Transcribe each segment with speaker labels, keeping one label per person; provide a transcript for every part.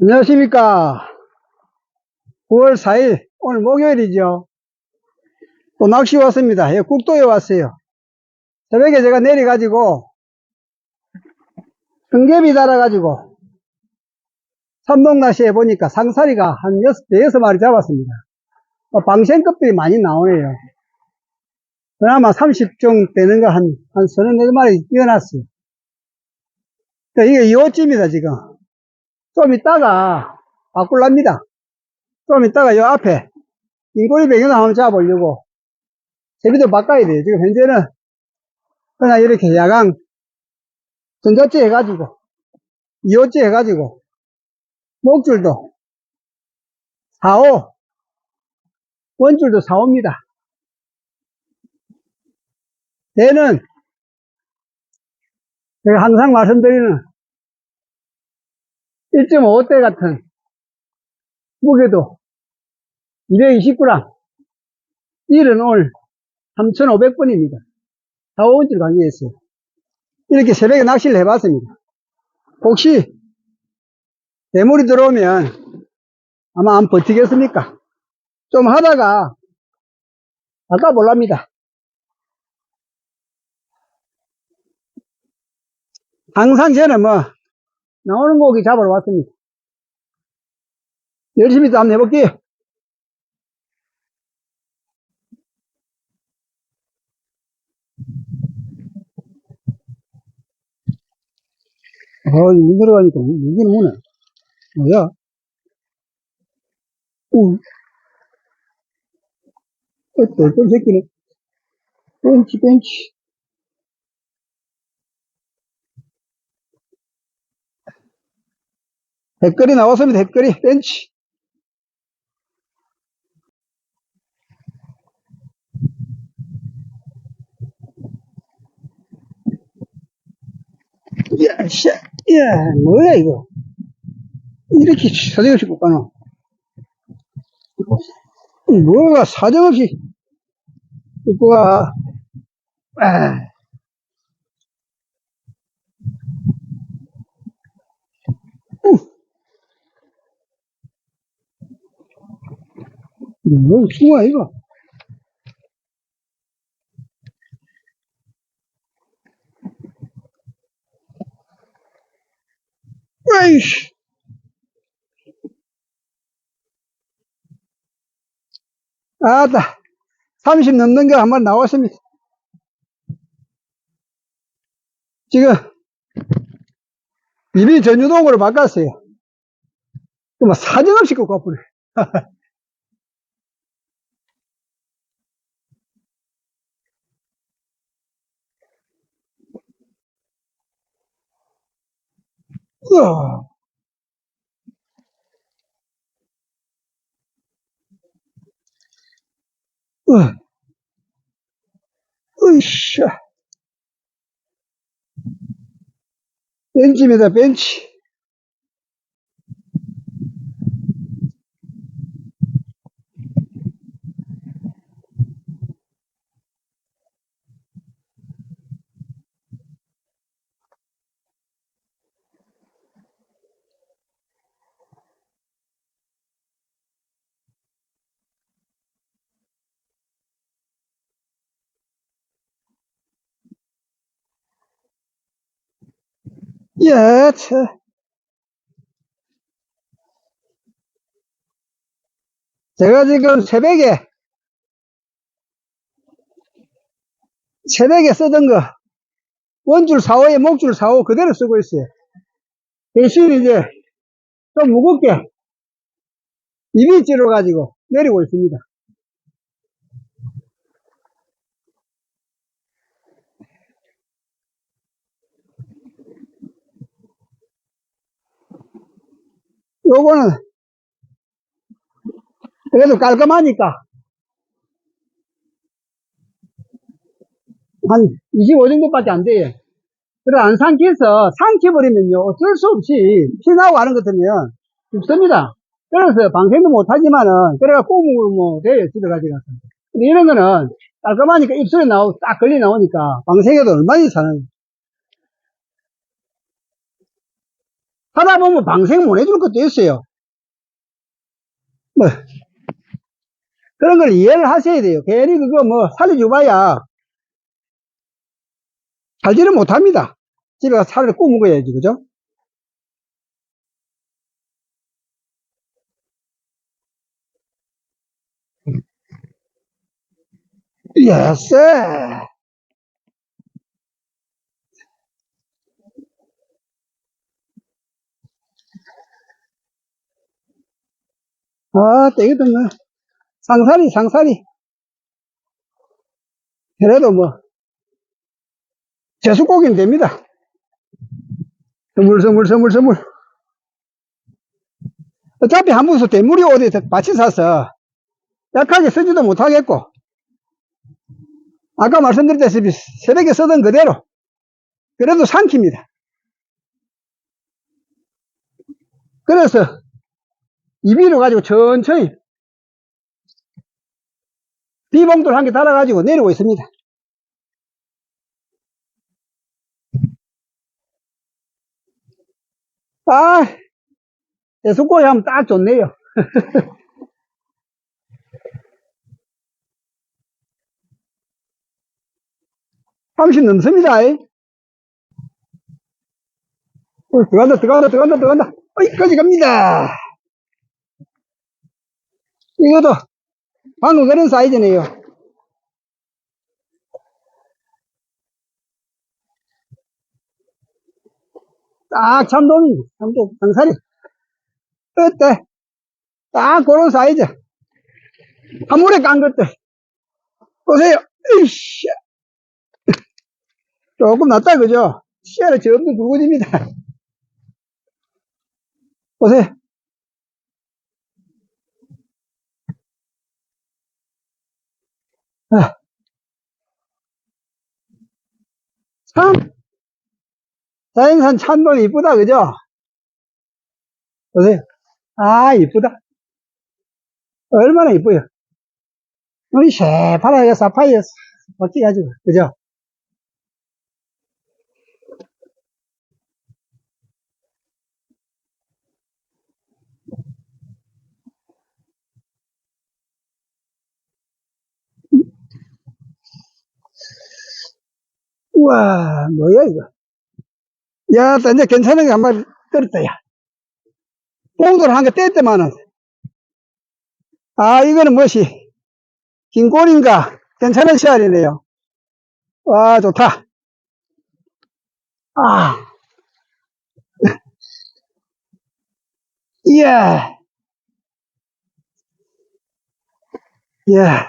Speaker 1: 안녕하십니까. 9월 4일, 오늘 목요일이죠. 또 낚시 왔습니다. 예, 국도에 왔어요. 새벽에 제가 내려가지고, 흥개비 달아가지고, 삼동 낚시해 보니까 상사리가 한 여섯, 대여섯 마리 잡았습니다. 어, 방생급들이 많이 나오네요. 그나마 30종 되는 거 한, 한 서너 네 마리 뛰어났어요. 그러니까 이게 2호쯤이다, 지금. 좀 이따가 바꿀랍니다. 좀 이따가 요 앞에 인꼬리 배경을 한번 잡아보려고 제비도 바꿔야 돼요. 지금 현재는 그냥 이렇게 야광 전자째 해가지고 2호째 해가지고 목줄도 4호 원줄도 4호입니다. 얘는 제가 항상 말씀드리는 1.5대 같은 무게도 229g 일은 오늘 3,500번입니다. 4, 5원줄 강의했어요. 이렇게 새벽에 낚시를 해봤습니다. 혹시 대물이 들어오면 아마 안 버티겠습니까? 좀 하다가 아까 몰랍니다. 항상 저는 뭐 나오는 고기 잡으러 왔습니다. 열심히 또 한번 해볼게요. 아, 문 들어가니까 무기는 무네. 뭐야? 우. 어때, 어떤 새끼네. 벤치, 벤치. 댓글이 나왔습니다. 댓글이 벤치. 야, 씨, 야, 뭐야 이거? 이렇게 사정없이 꽂아놔. 뭐가 사정없이 꽂고 가. 아. 뭐, 숭아, 이거. 아이씨. 아따. 30 넘는 거 한번 나왔습니다. 지금, 입이 전유동으로 바꿨어요. 뭐 사정없이 꺾어버려 우와. 으, 으쌰. 벤치입니다, 야, 참. 제가 지금 새벽에, 새벽에 쓰던 거, 원줄 4호에 목줄 4호 그대로 쓰고 있어요. 대신 이제, 좀 무겁게, 입이 찔러가지고 내리고 있습니다. 요거는, 그래도 깔끔하니까, 한 25 정도밖에 안 돼요. 그래, 안 삼켜서, 삼켜버리면요, 어쩔 수 없이, 피나고 하는 것 같으면, 죽습니다. 그래서 방생도 못하지만은, 그래가 꼬무로 뭐, 돼요, 집에 가져가서. 근데 이런 거는, 깔끔하니까 입술에 나오, 딱 걸리 나오니까, 방생해도 얼마나 사는, 하다 보면 방생 못 해줄 것도 있어요. 뭐, 그런 걸 이해를 하셔야 돼요. 괜히 그거 뭐 살려줘봐야 살지를 못합니다. 집에 가서 차라리 구워 먹어야지, 그죠? 예스! 아, 떼거든, 뭐. 상사리, 상사리. 그래도 뭐, 제수고기는 됩니다. 스물. 어차피 한 번서 대물이 어디 받치 사서 약하게 쓰지도 못하겠고, 아까 말씀드렸다시피 새벽에 쓰던 그대로, 그래도 삼킵니다. 그래서, 이비를 가지고 천천히, 비봉돌 한 개 달아가지고 내려오고 있습니다. 아, 대숙고기 하면 딱 좋네요. 30 넘습니다. 이. 어, 들어간다, 들어간다, 들어간다, 들어간다. 어이까지 갑니다. 이것도 방금 그런 사이즈네요. 딱 참돔이, 참돔, 장사리. 어때? 딱 그런 사이즈. 한 물에 깐 것들. 보세요. 이씨. 조금 낫다, 그죠? 시야를 전부 굵어집니다. 보세요. 아. 참, 자연산 참돔 이쁘다, 그죠? 보세요. 아, 이쁘다. 얼마나 이뻐요. 눈이 새파랗게 사파이어 멋지가지고, 그죠? 우와, 뭐야, 이거. 야, 또 이제 괜찮은 게 한 마리 떨었다, 야. 봉돌 한개 뗐더만은. 아, 이거는 무엇이, 긴골인가? 괜찮은 씨알이네요. 와, 좋다. 아. 이야. 이야.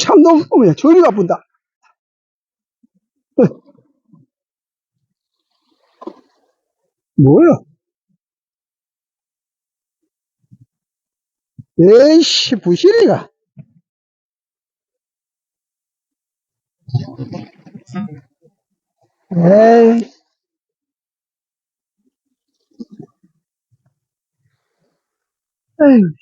Speaker 1: 참 너무, 어머야, 저리가 아픈다. 뭐야? 에이씨, 부실이가. 에이. 에휴.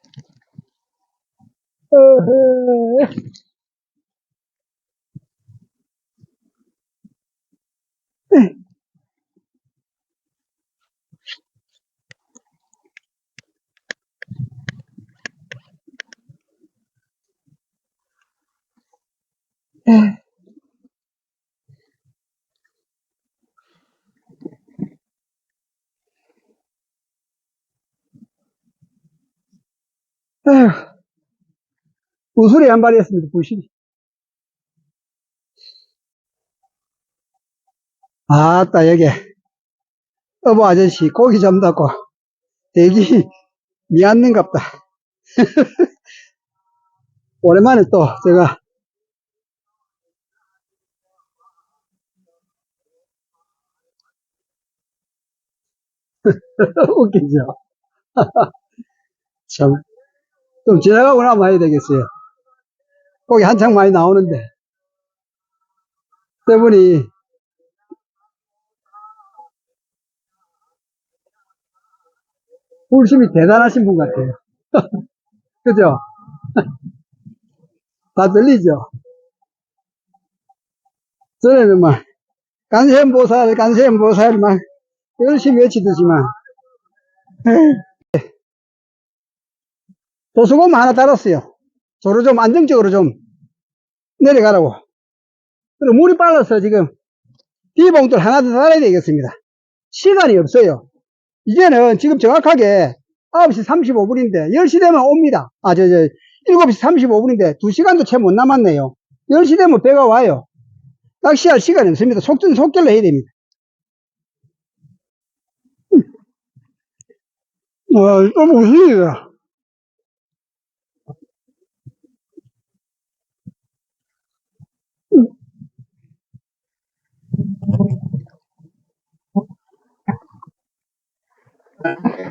Speaker 1: 에휴. 부술이 한 마리 했습니다, 부실이. 아따, 여기. 어부 아저씨, 고기 잡다고 대기 미안는갑다. 오랜만에 또 제가 웃기죠? 참. 좀 지나가고 나면 와야 되겠어요. 거기 한창 많이 나오는데. 때문에 울심이 대단하신 분 같아요. 그죠? 다 들리죠? 전에는 막, 간세음보살, 간세음보살 막, 열심히 외치듯이만. 도수금 하나 달았어요. 저로 좀 안정적으로 좀 내려가라고. 그리고 물이 빨라서 지금 비봉돌 하나 더 달아야 되겠습니다. 시간이 없어요. 이제는 지금 정확하게 9시 35분인데 10시 되면 옵니다. 아, 저, 저, 7시 35분인데 2시간도 채 못 남았네요. 10시 되면 배가 와요. 낚시할 시간이 없습니다. 속전 속결로 해야 됩니다. 어, 너무 무식이다.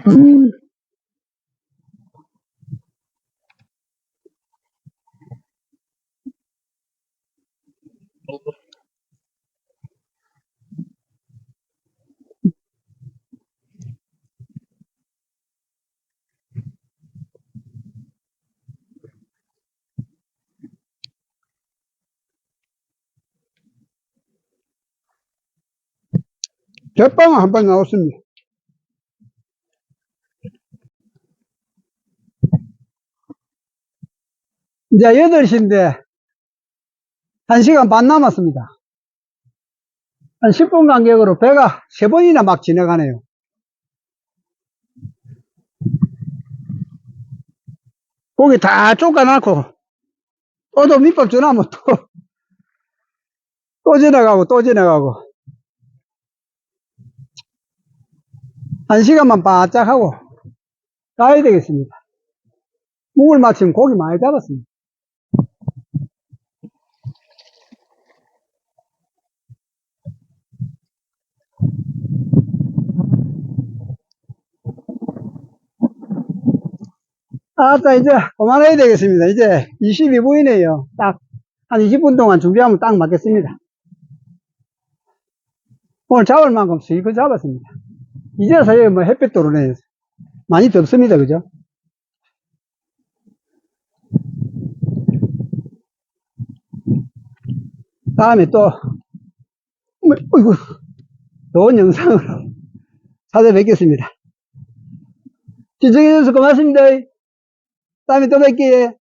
Speaker 1: 음. 갯방은 한 번 나왔습니다. 이제 8시인데, 1시간 반 남았습니다. 한 10분 간격으로 배가 3번이나 막 지나가네요. 고기 다 쫓아놓고, 또도 밑밥 전하면 또, 또 지나가고, 또 지나가고. 한 시간만 바짝 하고, 가야 되겠습니다. 묵을 마치면 고기 많이 잡았습니다. 아따, 이제 그만해야 되겠습니다. 이제 22분이네요. 딱, 한 20분 동안 준비하면 딱 맞겠습니다. 오늘 잡을 만큼 수입을 잡았습니다. 이제서야 뭐 햇빛 도로네. 많이 덥습니다. 그죠? 다음에 또, 뭐, 어이구, 좋은 영상으로 찾아뵙겠습니다. 시청해주셔서 고맙습니다. 다음에 또 뵐게요.